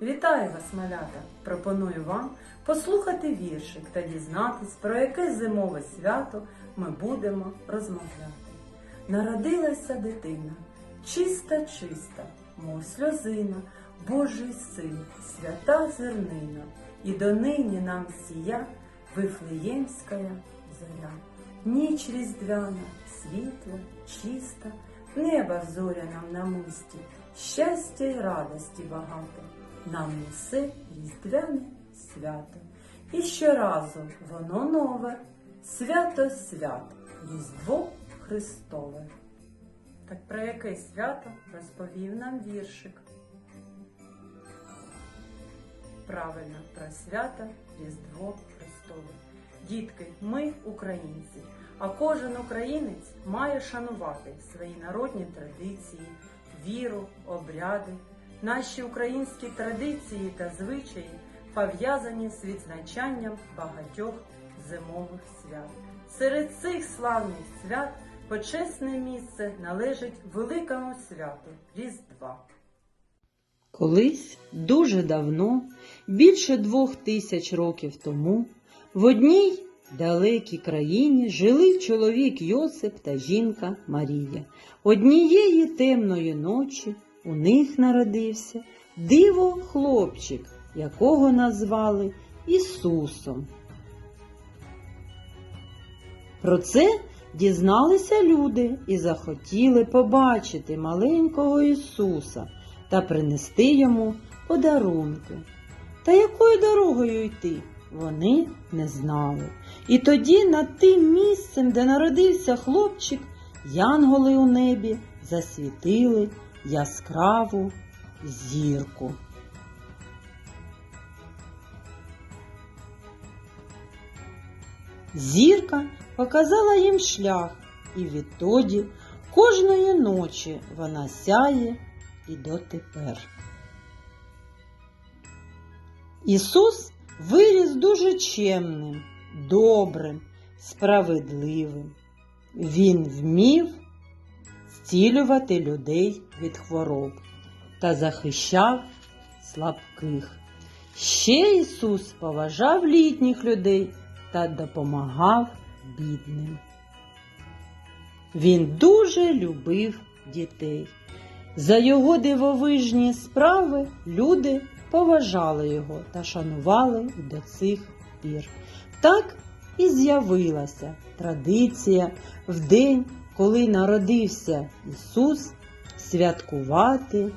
Вітаю вас, малята! Пропоную вам послухати віршик та дізнатись, про яке зимове свято ми будемо розмовляти. Народилася дитина, чиста, чиста, мов сльозина, Божий син, свята зернина, і донині нам сія Вифлеємська зоря. Ніч різдвяна, світла, чиста, неба зоря нам на мисті, щастя й радості багато, нам несе різдвяне свято. І щоразу воно нове, свято свят, Різдво Христове. Так про яке свято розповів нам віршик? Правильно, про свято Різдво Христове. Дітки, ми українці, а кожен українець має шанувати свої народні традиції, віру, обряди. Наші українські традиції та звичаї пов'язані з відзначанням багатьох зимових свят. Серед цих славних свят почесне місце належить великому святу Різдва. Колись дуже давно, більше двох тисяч років тому, в одній далекій країні жили чоловік Йосип та жінка Марія. Однієї темної ночі у них народився диво хлопчик, якого назвали Ісусом. Про це дізналися люди і захотіли побачити маленького Ісуса та принести йому подарунки. Та якою дорогою йти, вони не знали. І тоді над тим місцем, де народився хлопчик, янголи у небі засвітили яскраву зірку. Зірка показала їм шлях, і відтоді кожної ночі вона сяє і дотепер. Ісус виріс дуже чемним, добрим, справедливим. Він вмів зцілювати людей від хвороб та захищав слабких. Ще Ісус поважав літніх людей та допомагав бідним. Він дуже любив дітей. За його дивовижні справи люди поважали його та шанували до цих пір. Так і з'явилася традиція в день, коли народився Ісус, святкувати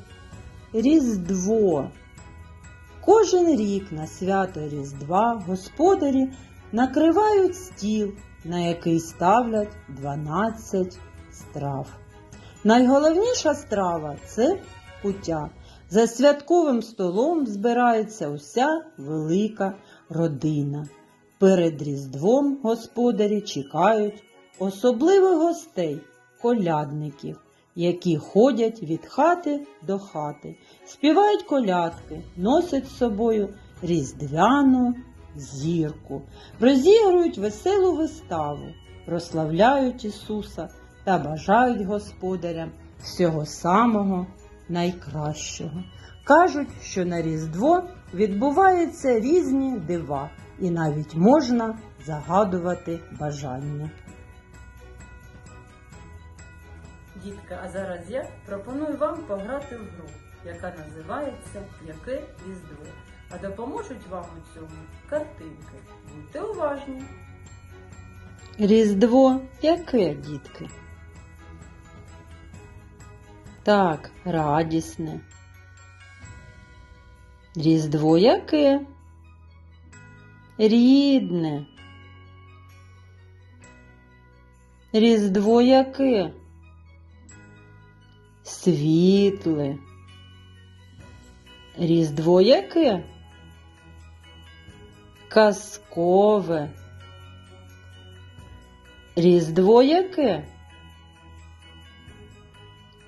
Різдво. Кожен рік на свято Різдва господарі накривають стіл, на який ставлять 12 страв. Найголовніша страва це куття. За святковим столом збирається уся велика родина. Перед Різдвом господарі чекають особливих гостей, колядників, які ходять від хати до хати, співають колядки, носять з собою різдвяну зірку, розігрують веселу виставу, прославляють Ісуса та бажають господарям всього самого найкращого. Кажуть, що на Різдво відбуваються різні дива, і навіть можна загадувати бажання. Дітка, а зараз я пропоную вам пограти в гру, яка називається Яке Різдво. А допоможуть вам у цьому картинки. Будьте уважні. Різдво яке, дітки? Так, радісне. Різдво яке? Рідне. Різдво яке? Світле. Різдво яке? Казкове. Різдво яке?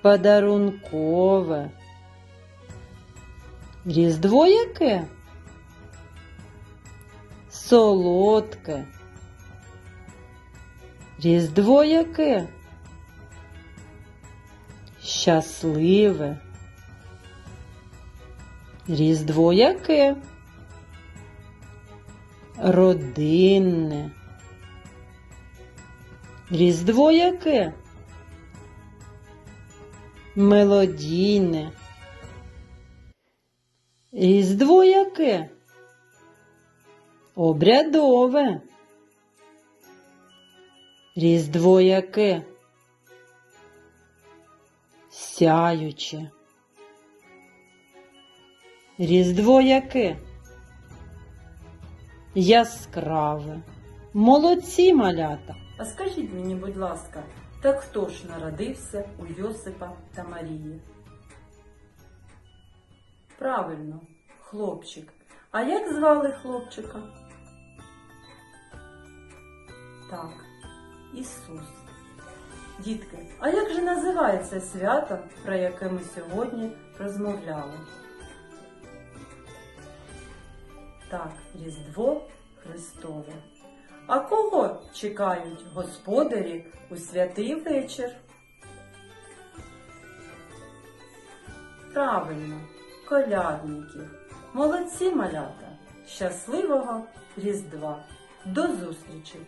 Подарункове. Різдво яке? Солодке. Різдво яке? Щасливе. Різдво яке? Родинне. Різдво яке? Мелодійне. Різдво яке? Обрядове. Різдво яке? Сяюче. Різдво яке? Яскраве. Молодці малята. А скажіть мені, будь ласка, так хто ж народився у Йосипа та Марії? Правильно, хлопчик. А як звали хлопчика? Так, Ісус. Дітки, а як же називається свято, про яке ми сьогодні розмовляли? Так, Різдво Христове. А кого чекають господарі у святий вечір? Правильно, колядників. Молодці малята! Щасливого Різдва! До зустрічі!